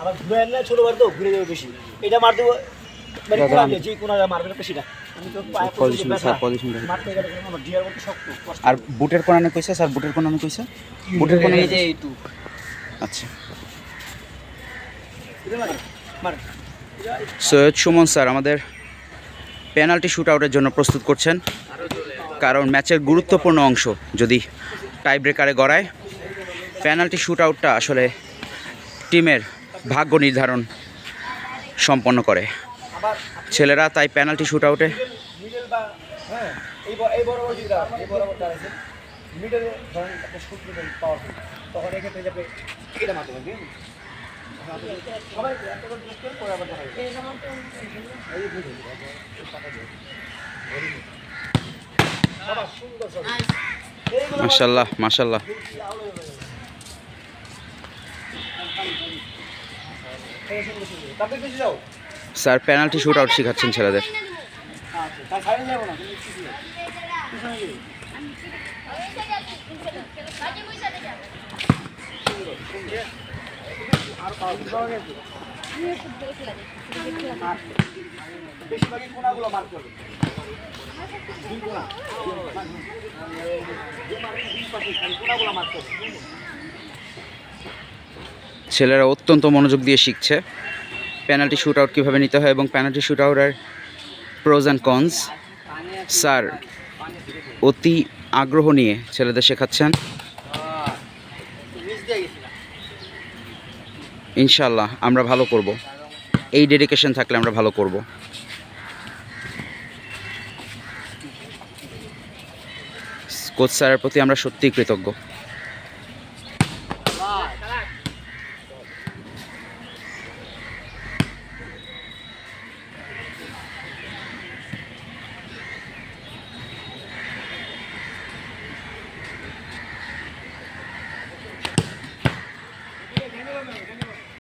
আবার ঘুরে আনলে ছোট বার তো ঘুরে যাবে বেশি। এটা মার দেবো মানে না। শক্ত কষ্ট। আর বুটের কোনানে কইছে? স্যার বুটের কোনানে কইছে? বুটের কোনানে এই যে এইটু আচ্ছা। এটা মারে মারে। সৈয়দ সুমন স্যার আমাদের পেনাল্টি শুট আউটের জন্য প্রস্তুত করছেন। কারণ ম্যাচের গুরুত্বপূর্ণ অংশ যদি টাই ব্রেকারে গড়ায়, পেনাল্টি শ্যুট আউটটা আসলে টিমের ভাগ্য নির্ধারণ সম্পন্ন করে। ছেলেরা তাই পেনাল্টি শ্যুট আউটে হ্যাঁ ধরেন একটা শুট পাওয়ারফুল তখন এক্ষেত্রে যাবে এটা মারতে মাসাল্লাহ মাসাল্লাহ স্যার পেনাল্টি শুট আউট শেখাচ্ছেন ছেলেদের। আচ্ছা ছেলেরা অত্যন্ত মনোযোগ দিয়ে শিখছে। পেনাল্টি শুট আউট কীভাবে নিতে হয় এবং পেনাল্টি শুট আউটের প্রোজ অ্যান্ড কনস স্যার অতি আগ্রহ নিয়ে ছেলেদের শেখাচ্ছেন। ইনশাল্লাহ আমরা ভালো করব। এই ডেডিকেশন থাকলে আমরা ভালো করব। কোচ স্যারের প্রতি আমরা সত্যিই কৃতজ্ঞ।